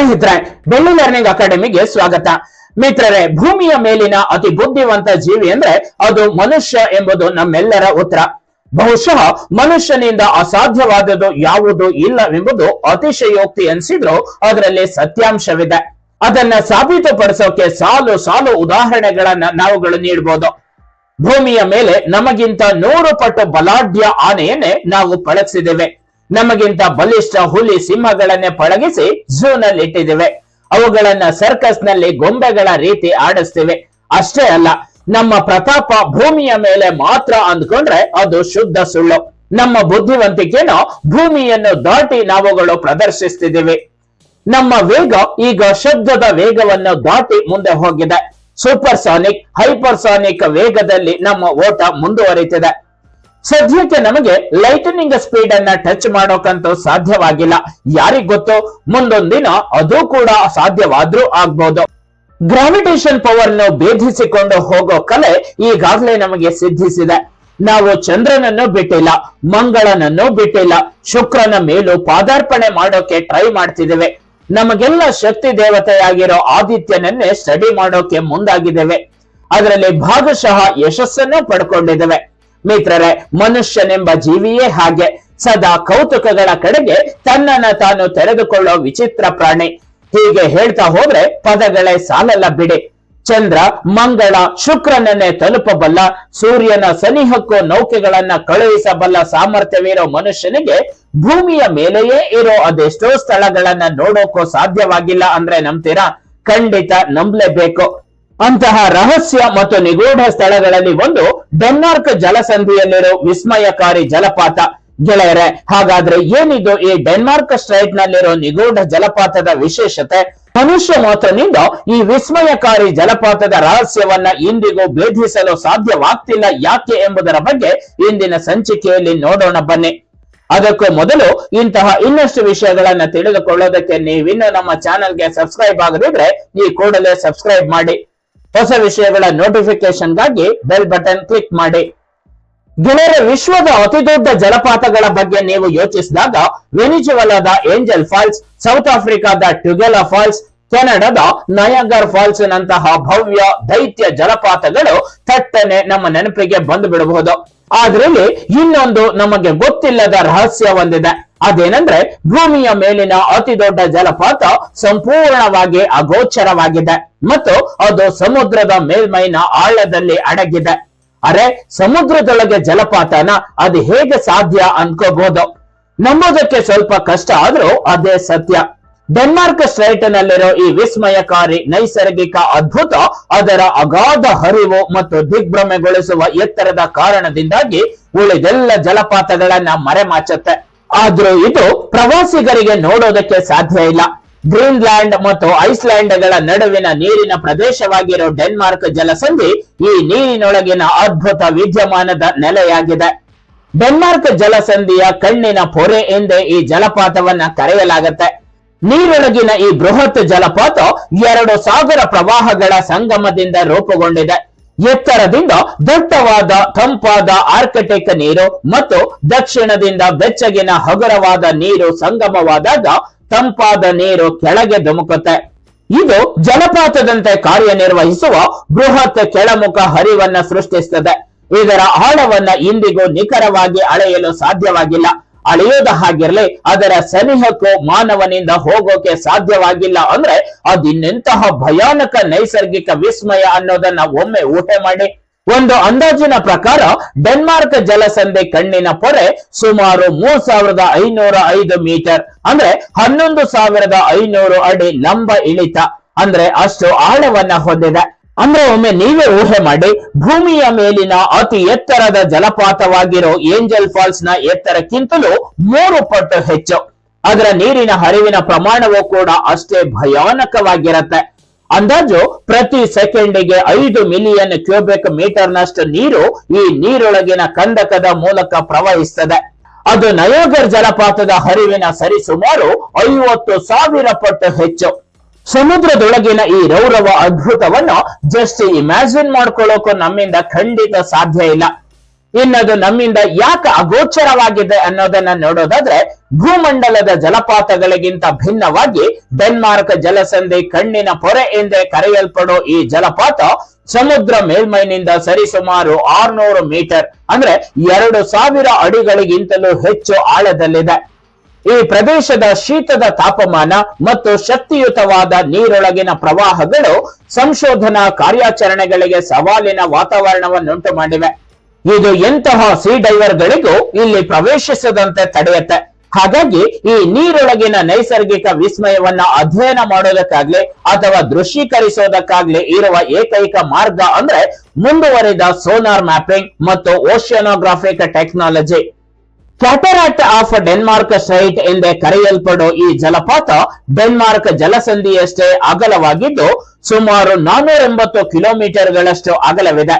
ಸ್ನೇಹಿತರೆ, ಬೆಳ್ಳಿ ಲರ್ನಿಂಗ್ ಅಕಾಡೆಮಿಗೆ ಸ್ವಾಗತ. ಮಿತ್ರರೇ, ಭೂಮಿಯ ಮೇಲಿನ ಅತಿ ಬುದ್ಧಿವಂತ ಜೀವಿ ಅಂದ್ರೆ ಅದು ಮನುಷ್ಯ ಎಂಬುದು ನಮ್ಮೆಲ್ಲರ ಉತ್ತರ. ಬಹುಶಃ ಮನುಷ್ಯನಿಂದ ಅಸಾಧ್ಯವಾದದ್ದು ಯಾವುದು ಇಲ್ಲವೆಂಬುದು ಅತಿಶಯೋಕ್ತಿ ಅನ್ಸಿದ್ರು ಅದರಲ್ಲಿ ಸತ್ಯಾಂಶವಿದೆ. ಅದನ್ನ ಸಾಬೀತುಪಡಿಸೋಕೆ ಸಾಲು ಸಾಲು ಉದಾಹರಣೆಗಳನ್ನ ನಾವುಗಳು ನೀಡಬಹುದು ಭೂಮಿಯ ಮೇಲೆ ನಮಗಿಂತ ನೂರು ಪಟ್ಟು ಬಲಾಢ್ಯ ಆನೆಯನ್ನೇ ನಾವು ಪಳಗಿಸಿದ್ದೇವೆ. ನಮಗಿಂತ ಬಲಿಷ್ಠ ಹುಲಿ ಸಿಂಹಗಳನ್ನೇ ಪಳಗಿಸಿ ಝೂ ನಲ್ಲಿ ಇಟ್ಟಿದ್ದೇವೆ. ಅವುಗಳನ್ನ ಸರ್ಕಸ್ನಲ್ಲಿ ಗೊಂಬೆಗಳ ರೀತಿ ಆಡಿಸ್ತೀವಿ. ಅಷ್ಟೇ ಅಲ್ಲ, ನಮ್ಮ ಪ್ರತಾಪ ಭೂಮಿಯ ಮೇಲೆ ಮಾತ್ರ ಅಂದ್ಕೊಂಡ್ರೆ ಅದು ಶುದ್ಧ ಸುಳ್ಳು. ನಮ್ಮ ಬುದ್ಧಿವಂತಿಕೆನೋ ಭೂಮಿಯನ್ನು ದಾಟಿ ನಾವುಗಳು ಪ್ರದರ್ಶಿಸ್ತಿದ್ದೀವಿ. ನಮ್ಮ ವೇಗ ಈಗ ಶಬ್ದದ ವೇಗವನ್ನು ದಾಟಿ ಮುಂದೆ ಹೋಗಿದೆ. ಸೂಪರ್ ಸಾನಿಕ್ ಹೈಪರ್ಸಾನಿಕ್ ವೇಗದಲ್ಲಿ ನಮ್ಮ ಓಟ ಮುಂದುವರಿತಿದೆ. ಸದ್ಯಕ್ಕೆ ನಮಗೆ ಲೈಟನಿಂಗ್ ಸ್ಪೀಡ್ ಅನ್ನ ಟಚ್ ಮಾಡೋಕಂತೂ ಸಾಧ್ಯವಾಗಿಲ್ಲ. ಯಾರಿಗ್ ಗೊತ್ತು? ಮುಂದೊಂದಿನ ದಿನ ಅದು ಕೂಡ ಸಾಧ್ಯವಾದ್ರೂ ಆಗ್ಬಹುದು ಗ್ರಾವಿಟೇಷನ್ ಪವರ್ನ ಭೇದಿಸಿಕೊಂಡು ಹೋಗೋ ಕಲೆ ಈಗಾಗಲೇ ನಮಗೆ ಸಿದ್ಧಿಸಿದೆ. ನಾವು ಚಂದ್ರನನ್ನು ಬಿಟ್ಟಿಲ್ಲ, ಮಂಗಳನನ್ನು ಬಿಟ್ಟಿಲ್ಲ, ಶುಕ್ರನ ಮೇಲೂ ಪಾದಾರ್ಪಣೆ ಮಾಡೋಕೆ ಟ್ರೈ ಮಾಡ್ತಿದ್ದೇವೆ. ನಮಗೆಲ್ಲ ಶಕ್ತಿ ದೇವತೆಯಾಗಿರೋ ಆದಿತ್ಯನನ್ನೇ ಸ್ಟಡಿ ಮಾಡೋಕೆ ಮುಂದಾಗಿದ್ದೇವೆ. ಅದರಲ್ಲಿ ಭಾಗಶಃ ಯಶಸ್ಸನ್ನು ಪಡ್ಕೊಂಡಿದ್ದೇವೆ. ಮಿತ್ರರೇ ಮನುಷ್ಯನೆಂಬ ಜೀವಿಯೇ ಹಾಗೆ, ಸದಾ ಕೌತುಕಗಳ ಕಡೆಗೆ ತನ್ನನ್ನ ತಾನು ತೆರೆದುಕೊಳ್ಳೋ ವಿಚಿತ್ರ ಪ್ರಾಣಿ. ಹೀಗೆ ಹೇಳ್ತಾ ಹೋದ್ರೆ ಪದಗಳೇ ಸಾಲಲ್ಲ ಬಿಡಿ. ಚಂದ್ರ, ಮಂಗಳ, ಶುಕ್ರನನ್ನೇ ತಲುಪಬಲ್ಲ, ಸೂರ್ಯನ ಸನಿಹಕ್ಕೂ ನೌಕೆಗಳನ್ನ ಕಳುಹಿಸಬಲ್ಲ ಸಾಮರ್ಥ್ಯವಿರೋ ಮನುಷ್ಯನಿಗೆ ಭೂಮಿಯ ಮೇಲೆಯೇ ಇರೋ ಅದೆಷ್ಟೋ ಸ್ಥಳಗಳನ್ನ ನೋಡೋಕೋ ಸಾಧ್ಯವಾಗಿಲ್ಲ ಅಂದ್ರೆ ನಂಬ್ತೀರಾ? ಖಂಡಿತ ನಂಬಲೇಬೇಕು. ಅಂತಹ ರಹಸ್ಯ ಮತ್ತು ನಿಗೂಢ ಸ್ಥಳಗಳಲ್ಲಿ ಒಂದು ಡೆನ್ಮಾರ್ಕ್ ಜಲಸಂಧಿಯಲ್ಲಿರೋ ವಿಸ್ಮಯಕಾರಿ ಜಲಪಾತ. ಗೆಳೆಯರೆ, ಹಾಗಾದ್ರೆ ಏನಿದು ಈ ಡೆನ್ಮಾರ್ಕ್ ಸ್ಟ್ರೈಟ್ ನಲ್ಲಿರೋ ನಿಗೂಢ ಜಲಪಾತದ ವಿಶೇಷತೆ? ಮನುಷ್ಯ ಮಾತ್ರನಿಂದ ಈ ವಿಸ್ಮಯಕಾರಿ ಜಲಪಾತದ ರಹಸ್ಯವನ್ನ ಇಂದಿಗೂ ಭೇದಿಸಲು ಸಾಧ್ಯವಾಗ್ತಿಲ್ಲ ಯಾಕೆ ಎಂಬುದರ ಬಗ್ಗೆ ಇಂದಿನ ಸಂಚಿಕೆಯಲ್ಲಿ ನೋಡೋಣ ಬನ್ನಿ. ಅದಕ್ಕೂ ಮೊದಲು ಇಂತಹ ಇನ್ನಷ್ಟು ವಿಷಯಗಳನ್ನ ತಿಳಿದುಕೊಳ್ಳೋದಕ್ಕೆ ನೀವಿನ್ನೂ ನಮ್ಮ ಚಾನೆಲ್ಗೆ ಸಬ್ಸ್ಕ್ರೈಬ್ ಆಗದಿದ್ರೆ ಈ ಕೂಡಲೇ ಸಬ್ಸ್ಕ್ರೈಬ್ ಮಾಡಿ. ಹೊಸ ವಿಷಯಗಳ ನೋಟಿಫಿಕೇಶನ್ಗಾಗಿ ಬೆಲ್ ಬಟನ್ ಕ್ಲಿಕ್ ಮಾಡಿ. ಗೆಳೆಯರ, ವಿಶ್ವದ ಅತಿದೊಡ್ಡ ಜಲಪಾತಗಳ ಬಗ್ಗೆ ನೀವು ಯೋಚಿಸಿದಾಗ ವೆನಿಜುವಲಾದ ಏಂಜಲ್ ಫಾಲ್ಸ್, ಸೌತ್ ಆಫ್ರಿಕಾದ ಟ್ಯುಗೆಲಾ ಫಾಲ್ಸ್, ಕೆನಡಾದ ನಯಾಗರ್ ಫಾಲ್ಸ್ ನಂತಹ ಭವ್ಯ, ದೈತ್ಯ ಜಲಪಾತಗಳು ಥಟ್ಟನೆ ನಮ್ಮ ನೆನಪಿಗೆ ಬಂದು ಬಿಡಬಹುದು. ಆದ್ರಲ್ಲಿ ಇನ್ನೊಂದು ನಮಗೆ ಗೊತ್ತಿಲ್ಲದ ರಹಸ್ಯ ಒಂದಿದೆ. ಅದೇನಂದ್ರೆ ಭೂಮಿಯ ಮೇಲಿನ ಅತಿ ದೊಡ್ಡ ಜಲಪಾತ ಸಂಪೂರ್ಣವಾಗಿ ಅಗೋಚರವಾಗಿದೆ ಮತ್ತು ಅದು ಸಮುದ್ರದ ಮೇಲ್ಮೈನ ಆಳದಲ್ಲಿ ಅಡಗಿದೆ. ಅರೆ, ಸಮುದ್ರದೊಳಗೆ ಜಲಪಾತನ ಅದು ಹೇಗೆ ಸಾಧ್ಯ ಅನ್ಕೋಬಹುದು? ನಂಬೋದಕ್ಕೆ ಸ್ವಲ್ಪ ಕಷ್ಟ ಆದ್ರೂ ಅದೇ ಸತ್ಯ. ಡೆನ್ಮಾರ್ಕ್ ಸ್ಟ್ರೈಟ್ ನಲ್ಲಿರೋ ಈ ವಿಸ್ಮಯಕಾರಿ ನೈಸರ್ಗಿಕ ಅದ್ಭುತ, ಅದರ ಅಗಾಧ ಹರಿವು ಮತ್ತು ದಿಗ್ಭ್ರಮೆಗೊಳಿಸುವ ಎತ್ತರದ ಕಾರಣದಿಂದಾಗಿ ಉಳಿದೆಲ್ಲ ಜಲಪಾತಗಳನ್ನ ಮರೆಮಾಚುತ್ತೆ. ಆದ್ರೂ ಇದು ಪ್ರವಾಸಿಗರಿಗೆ ನೋಡೋದಕ್ಕೆ ಸಾಧ್ಯ ಇಲ್ಲ. ಗ್ರೀನ್ಲ್ಯಾಂಡ್ ಮತ್ತು ಐಸ್ಲ್ಯಾಂಡ್ಗಳ ನಡುವಿನ ನೀರಿನ ಪ್ರದೇಶವಾಗಿರೋ ಡೆನ್ಮಾರ್ಕ್ ಜಲಸಂಧಿ ಈ ನೀರಿನೊಳಗಿನ ಅದ್ಭುತ ವಿದ್ಯಮಾನದ ನೆಲೆಯಾಗಿದೆ. ಡೆನ್ಮಾರ್ಕ್ ಜಲಸಂಧಿಯ ಕಣ್ಣಿನ ಪೊರೆ ಎಂದೇ ಈ ಜಲಪಾತವನ್ನ ಕರೆಯಲಾಗುತ್ತೆ. ನೀರೊಳಗಿನ ಈ ಬೃಹತ್ ಜಲಪಾತ ಎರಡು ಸಾಗರ ಪ್ರವಾಹಗಳ ಸಂಗಮದಿಂದ ರೂಪುಗೊಂಡಿದೆ. ಎತ್ತರದಿಂದ ದಟ್ಟವಾದ, ತಂಪಾದ ಆರ್ಕಟಿಕ್ ನೀರು ಮತ್ತು ದಕ್ಷಿಣದಿಂದ ಬೆಚ್ಚಗಿನ ಹಗುರವಾದ ನೀರು ಸಂಗಮವಾದಾಗ ತಂಪಾದ ನೀರು ಕೆಳಗೆ ಧುಮುಕುತ್ತೆ. ಇದು ಜಲಪಾತದಂತೆ ಕಾರ್ಯನಿರ್ವಹಿಸುವ ಬೃಹತ್ ಕೆಳಮುಖ ಹರಿವನ್ನ ಸೃಷ್ಟಿಸುತ್ತದೆ ಇದರ ಆಳವನ್ನ ಇಂದಿಗೂ ನಿಖರವಾಗಿ ಅಳೆಯಲು ಸಾಧ್ಯವಾಗಿಲ್ಲ. ಅಳೆಯೋದ ಹಾಗಿರ್ಲಿ, ಅದರ ಸನಿಹಕ್ಕೂ ಮಾನವನಿಂದ ಹೋಗೋಕೆ ಸಾಧ್ಯವಾಗಿಲ್ಲ ಅಂದ್ರೆ ಅದಿನ್ನೆಂತಹ ಭಯಾನಕ ನೈಸರ್ಗಿಕ ವಿಸ್ಮಯ ಅನ್ನೋದನ್ನ ಒಮ್ಮೆ ಊಹೆ ಮಾಡಿ. ಒಂದು ಅಂದಾಜಿನ ಪ್ರಕಾರ ಡೆನ್ಮಾರ್ಕ್ ಜಲಸಂಧಿ ಕಣ್ಣಿನ ಪೊರೆ ಸುಮಾರು ಮೂರ್ ಸಾವಿರದ ಐನೂರ ಐದು ಮೀಟರ್, ಅಂದ್ರೆ ಹನ್ನೊಂದು ಸಾವಿರದ ಐನೂರು ಅಡಿ ಲಂಬ ಇಳಿತ, ಅಂದ್ರೆ ಅಷ್ಟು ಆಳವನ್ನ ಹೊಂದಿದೆ. ಅಂದ್ರೆ ಒಮ್ಮೆ ನೀವೇ ಊಹೆ ಮಾಡಿ, ಭೂಮಿಯ ಮೇಲಿನ ಅತಿ ಎತ್ತರದ ಜಲಪಾತವಾಗಿರೋ ಏಂಜಲ್ ಫಾಲ್ಸ್ನ ಎತ್ತರಕ್ಕಿಂತಲೂ ಮೂರು ಪಟ್ಟು ಹೆಚ್ಚು. ಅದರ ನೀರಿನ ಹರಿವಿನ ಪ್ರಮಾಣವೂ ಕೂಡ ಅಷ್ಟೇ ಭಯಾನಕವಾಗಿರತ್ತೆ. ಅಂದಾಜು ಪ್ರತಿ ಸೆಕೆಂಡಿಗೆ ಐದು ಮಿಲಿಯನ್ ಕ್ಯೂಬಿಕ್ ಮೀಟರ್ನಷ್ಟು ನೀರು ಈ ನೀರೊಳಗಿನ ಕಂದಕದ ಮೂಲಕ ಪ್ರವಹಿಸ್ತದೆ. ಅದು ನಯೋಗರ್ ಜಲಪಾತದ ಹರಿವಿನ ಸರಿಸುಮಾರು ಐವತ್ತು ಸಾವಿರ ಪಟ್ಟು ಹೆಚ್ಚು. ಸಮುದ್ರದೊಳಗಿನ ಈ ರೌರವ ಅದ್ಭುತವನ್ನು ಜಸ್ಟ್ ಇಮ್ಯಾಜಿನ್ ಮಾಡ್ಕೊಳ್ಳೋಕು ನಮ್ಮಿಂದ ಖಂಡಿತ ಸಾಧ್ಯ ಇಲ್ಲ. ಇನ್ನದು ನಮ್ಮಿಂದ ಯಾಕೆ ಅಗೋಚರವಾಗಿದೆ ಅನ್ನೋದನ್ನ ನೋಡೋದಾದ್ರೆ ಭೂಮಂಡಲದ ಜಲಪಾತಗಳಿಗಿಂತ ಭಿನ್ನವಾಗಿ ಡೆನ್ಮಾರ್ಕ್ ಜಲಸಂಧಿ ಕಣ್ಣಿನ ಪೊರೆ ಎಂದೇ ಕರೆಯಲ್ಪಡೋ ಈ ಜಲಪಾತ ಸಮುದ್ರ ಮೇಲ್ಮೈನಿಂದ ಸರಿಸುಮಾರು ಆರ್ನೂರು ಮೀಟರ್ ಅಂದ್ರೆ ಎರಡು ಸಾವಿರ ಅಡಿಗಳಿಗಿಂತಲೂ ಹೆಚ್ಚು ಆಳದಲ್ಲಿದೆ. ಈ ಪ್ರದೇಶದ ಶೀತದ ತಾಪಮಾನ ಮತ್ತು ಶಕ್ತಿಯುತವಾದ ನೀರೊಳಗಿನ ಪ್ರವಾಹಗಳು ಸಂಶೋಧನಾ ಕಾರ್ಯಾಚರಣೆಗಳಿಗೆ ಸವಾಲಿನ ವಾತಾವರಣವನ್ನುಂಟು ಮಾಡಿವೆ. ಇದು ಎಂತಹ ಸೀ ಡೈವರ್ಗಳಿಗೂ ಇಲ್ಲಿ ಪ್ರವೇಶಿಸದಂತೆ ತಡೆಯುತ್ತೆ. ಹಾಗಾಗಿ ಈ ನೀರೊಳಗಿನ ನೈಸರ್ಗಿಕ ವಿಸ್ಮಯವನ್ನ ಅಧ್ಯಯನ ಮಾಡೋದಕ್ಕಾಗ್ಲಿ ಅಥವಾ ದೃಶ್ಯೀಕರಿಸೋದಕ್ಕಾಗ್ಲಿ ಇರುವ ಏಕೈಕ ಮಾರ್ಗ ಅಂದ್ರೆ ಮುಂದುವರಿದ ಸೋನಾರ್ ಮ್ಯಾಪಿಂಗ್ ಮತ್ತು oceanographic technology. Cataract of Denmark site ಎಂದೇ ಕರೆಯಲ್ಪಡೋ ಈ ಜಲಪಾತ ಡೆನ್ಮಾರ್ಕ್ ಜಲಸಂಧಿಯಷ್ಟೇ ಅಗಲವಾಗಿದ್ದು ಸುಮಾರು ನಾನೂರ ಎಂಬತ್ತು ಕಿಲೋಮೀಟರ್ಗಳಷ್ಟು ಅಗಲವಿದೆ.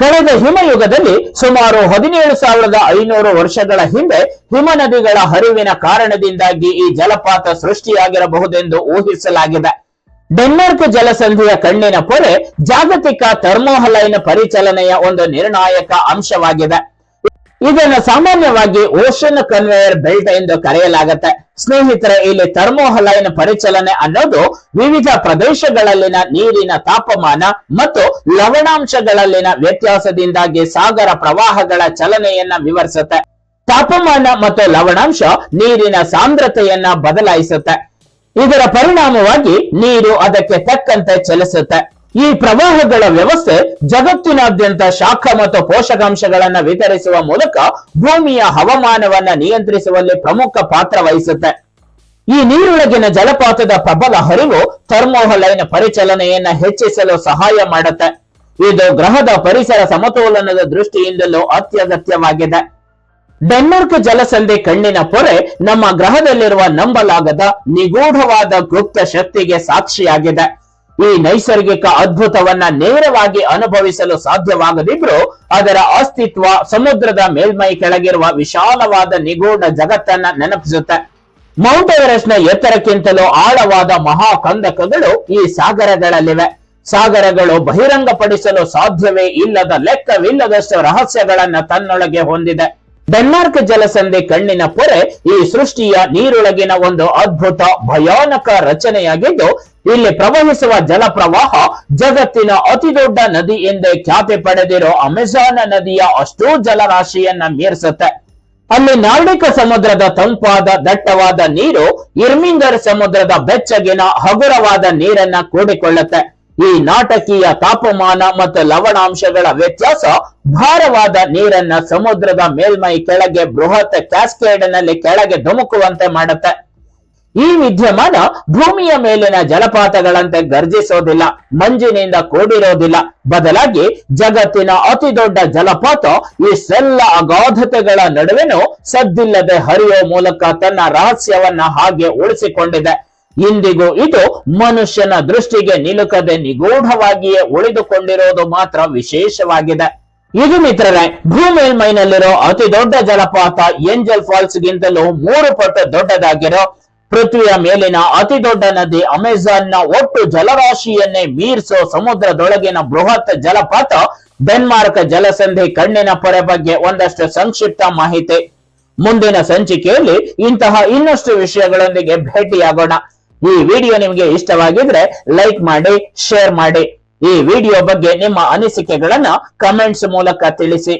ಕಳೆದ ಹಿಮಯುಗದಲ್ಲಿ ಸುಮಾರು ಹದಿನೇಳು ಸಾವಿರದ ಐನೂರು ವರ್ಷಗಳ ಹಿಂದೆ ಹಿಮ ನದಿಗಳ ಹರಿವಿನ ಕಾರಣದಿಂದಾಗಿ ಈ ಜಲಪಾತ ಸೃಷ್ಟಿಯಾಗಿರಬಹುದೆಂದು ಊಹಿಸಲಾಗಿದೆ. ಡೆನ್ಮಾರ್ಕ್ ಜಲಸಂಧಿಯ ಕಣ್ಣಿನ ಪೊರೆ ಜಾಗತಿಕ ಥರ್ಮೋಹಲೈನ್ ಪರಿಚಲನೆಯ ಒಂದು ನಿರ್ಣಾಯಕ ಅಂಶವಾಗಿದೆ. ಇದನ್ನು ಸಾಮಾನ್ಯವಾಗಿ ಓಷನ್ ಕನ್ವೇಯರ್ ಬೆಲ್ಟ್ ಎಂದು ಕರೆಯಲಾಗುತ್ತೆ. ಸ್ನೇಹಿತರೆ, ಇಲ್ಲಿ ಥರ್ಮೋಹಲೈನ್ ಪರಿಚಲನೆ ಅನ್ನೋದು ವಿವಿಧ ಪ್ರದೇಶಗಳಲ್ಲಿನ ನೀರಿನ ತಾಪಮಾನ ಮತ್ತು ಲವಣಾಂಶಗಳಲ್ಲಿನ ವ್ಯತ್ಯಾಸದಿಂದಾಗಿ ಸಾಗರ ಪ್ರವಾಹಗಳ ಚಲನೆಯನ್ನ ವಿವರಿಸುತ್ತೆ. ತಾಪಮಾನ ಮತ್ತು ಲವಣಾಂಶ ನೀರಿನ ಸಾಂದ್ರತೆಯನ್ನ ಬದಲಾಯಿಸುತ್ತೆ. ಇದರ ಪರಿಣಾಮವಾಗಿ ನೀರು ಅದಕ್ಕೆ ತಕ್ಕಂತೆ ಚಲಿಸುತ್ತೆ. ಈ ಪ್ರವಾಹಗಳ ವ್ಯವಸ್ಥೆ ಜಗತ್ತಿನಾದ್ಯಂತ ಶಾಖ ಮತ್ತು ಪೋಷಕಾಂಶಗಳನ್ನ ವಿತರಿಸುವ ಮೂಲಕ ಭೂಮಿಯ ಹವಾಮಾನವನ್ನ ನಿಯಂತ್ರಿಸುವಲ್ಲಿ ಪ್ರಮುಖ ಪಾತ್ರ ವಹಿಸುತ್ತೆ. ಈ ನೀರೊಳಗಿನ ಜಲಪಾತದ ಪ್ರಬಲ ಹರಿವು ಥರ್ಮೋಹಲೈನ್ ಪರಿಚಲನೆಯನ್ನ ಹೆಚ್ಚಿಸಲು ಸಹಾಯ ಮಾಡುತ್ತೆ. ಇದು ಗ್ರಹದ ಪರಿಸರ ಸಮತೋಲನದ ದೃಷ್ಟಿಯಿಂದಲೂ ಅತ್ಯಗತ್ಯವಾಗಿದೆ. ಡೆನ್ಮಾರ್ಕ್ ಜಲಸಂಧಿ ಕಣ್ಣಿನ ಪೊರೆ ನಮ್ಮ ಗ್ರಹದಲ್ಲಿರುವ ನಂಬಲಾಗದ ನಿಗೂಢವಾದ ಗುಪ್ತ ಶಕ್ತಿಗೆ ಸಾಕ್ಷಿಯಾಗಿದೆ. ಈ ನೈಸರ್ಗಿಕ ಅದ್ಭುತವನ್ನ ನೇರವಾಗಿ ಅನುಭವಿಸಲು ಸಾಧ್ಯವಾಗದಿದ್ರು ಅದರ ಅಸ್ತಿತ್ವ ಸಮುದ್ರದ ಮೇಲ್ಮೈ ಕೆಳಗಿರುವ ವಿಶಾಲವಾದ ನಿಗೂಢ ಜಗತ್ತನ್ನ ನೆನಪಿಸುತ್ತೆ. ಮೌಂಟ್ ಎವರೆಸ್ಟ್ನ ಎತ್ತರಕ್ಕಿಂತಲೂ ಆಳವಾದ ಮಹಾಕಂದಕಗಳು ಈ ಸಾಗರಗಳಲ್ಲಿವೆ. ಸಾಗರಗಳು ಬಹಿರಂಗಪಡಿಸಲು ಸಾಧ್ಯವೇ ಇಲ್ಲದ ಲೆಕ್ಕವಿಲ್ಲದಷ್ಟು ರಹಸ್ಯಗಳನ್ನ ತನ್ನೊಳಗೆ ಹೊಂದಿದೆ. ಡೆನ್ಮಾರ್ಕ್ ಜಲಸಂಧಿ ಕಣ್ಣಿನ ಪೊರೆ ಈ ಸೃಷ್ಟಿಯ ನೀರೊಳಗಿನ ಒಂದು ಅದ್ಭುತ ಭಯಾನಕ ರಚನೆಯಾಗಿದ್ದು, ಇಲ್ಲಿ ಪ್ರವಹಿಸುವ ಜಲಪ್ರವಾಹ ಜಗತ್ತಿನ ಅತಿ ದೊಡ್ಡ ನದಿ ಎಂದೇ ಖ್ಯಾತಿ ಪಡೆದಿರೋ ಅಮೆಜಾನ್ ನದಿಯ ಅಷ್ಟೂ ಜಲರಾಶಿಯನ್ನ ಮೀರಿಸುತ್ತೆ. ಅಲ್ಲಿ ನಾರ್ಡಿಕ ಸಮುದ್ರದ ತಂಪಾದ ದಟ್ಟವಾದ ನೀರು, ಇರ್ಮಿಂಗರ್ ಸಮುದ್ರದ ಬೆಚ್ಚಗಿನ ಹಗುರವಾದ ನೀರನ್ನ ಕೂಡಿಕೊಳ್ಳುತ್ತೆ. ಈ ನಾಟಕೀಯ ತಾಪಮಾನ ಮತ್ತು ಲವಣಾಂಶಗಳ ವ್ಯತ್ಯಾಸ ಭಾರವಾದ ನೀರನ್ನ ಸಮುದ್ರದ ಮೇಲ್ಮೈ ಕೆಳಗೆ ಬೃಹತ್ ಕ್ಯಾಸ್ಕೇಡ್ನಲ್ಲಿ ಕೆಳಗೆ ಧುಮುಕುವಂತೆ ಮಾಡುತ್ತೆ. ಈ ವಿದ್ಯಮಾನ ಭೂಮಿಯ ಮೇಲಿನ ಜಲಪಾತಗಳಂತೆ ಗರ್ಜಿಸೋದಿಲ್ಲ ಮಂಜಿನಿಂದ ಕೂಡಿರೋದಿಲ್ಲ. ಬದಲಾಗಿ ಜಗತ್ತಿನ ಅತಿ ದೊಡ್ಡ ಜಲಪಾತ ಸೆಲ್ಲ ಅಗಾಧತೆಗಳ ನಡುವೆನೂ ಸದ್ದಿಲ್ಲದೆ ಹರಿಯೋ ಮೂಲಕ ತನ್ನ ರಹಸ್ಯವನ್ನ ಹಾಗೆ ಉಳಿಸಿಕೊಂಡಿದೆ. ಇಂದಿಗೂ ಇದು ಮನುಷ್ಯನ ದೃಷ್ಟಿಗೆ ನಿಲುಕದೆ ನಿಗೂಢವಾಗಿಯೇ ಉಳಿದುಕೊಂಡಿರೋದು ಮಾತ್ರ ವಿಶೇಷವಾಗಿದೆ. ಇದು ಮಿತ್ರರೇ, ಭೂಮೇಲ್ಮೈನಲ್ಲಿರೋ ಅತಿ ದೊಡ್ಡ ಜಲಪಾತ ಏಂಜಲ್ ಫಾಲ್ಸ್ ಗಿಂತಲೂ ಮೂರು ಪಟ್ಟು ದೊಡ್ಡದಾಗಿರೋ ಪೃಥ್ವಿಯ ಮೇಲಿನ ಅತಿ ದೊಡ್ಡ ನದಿ ಅಮೆಜಾನ್ನ ಒಟ್ಟು ಜಲರಾಶಿಯನ್ನೇ ಮೀರಿಸೋ ಸಮುದ್ರದೊಳಗಿನ ಬೃಹತ್ ಜಲಪಾತ ಡೆನ್ಮಾರ್ಕ್ ಜಲಸಂಧಿ ಕಣ್ಣಿನ ಪೊರೆ ಬಗ್ಗೆ ಒಂದಷ್ಟು ಸಂಕ್ಷಿಪ್ತ ಮಾಹಿತಿ. ಮುಂದಿನ ಸಂಚಿಕೆಯಲ್ಲಿ ಇಂತಹ ಇನ್ನಷ್ಟು ವಿಷಯಗಳೊಂದಿಗೆ ಭೇಟಿಯಾಗೋಣ. ಈ ವಿಡಿಯೋ ನಿಮಗೆ ಇಷ್ಟವಾಗಿದ್ರೆ ಲೈಕ್ ಮಾಡಿ ಶೇರ್ ಮಾಡಿ. ಈ ವಿಡಿಯೋ ಬಗ್ಗೆ ನಿಮ್ಮ ಅನಿಸಿಕೆಗಳನ್ನು ಕಮೆಂಟ್ಸ್ ಮೂಲಕ ತಿಳಿಸಿ.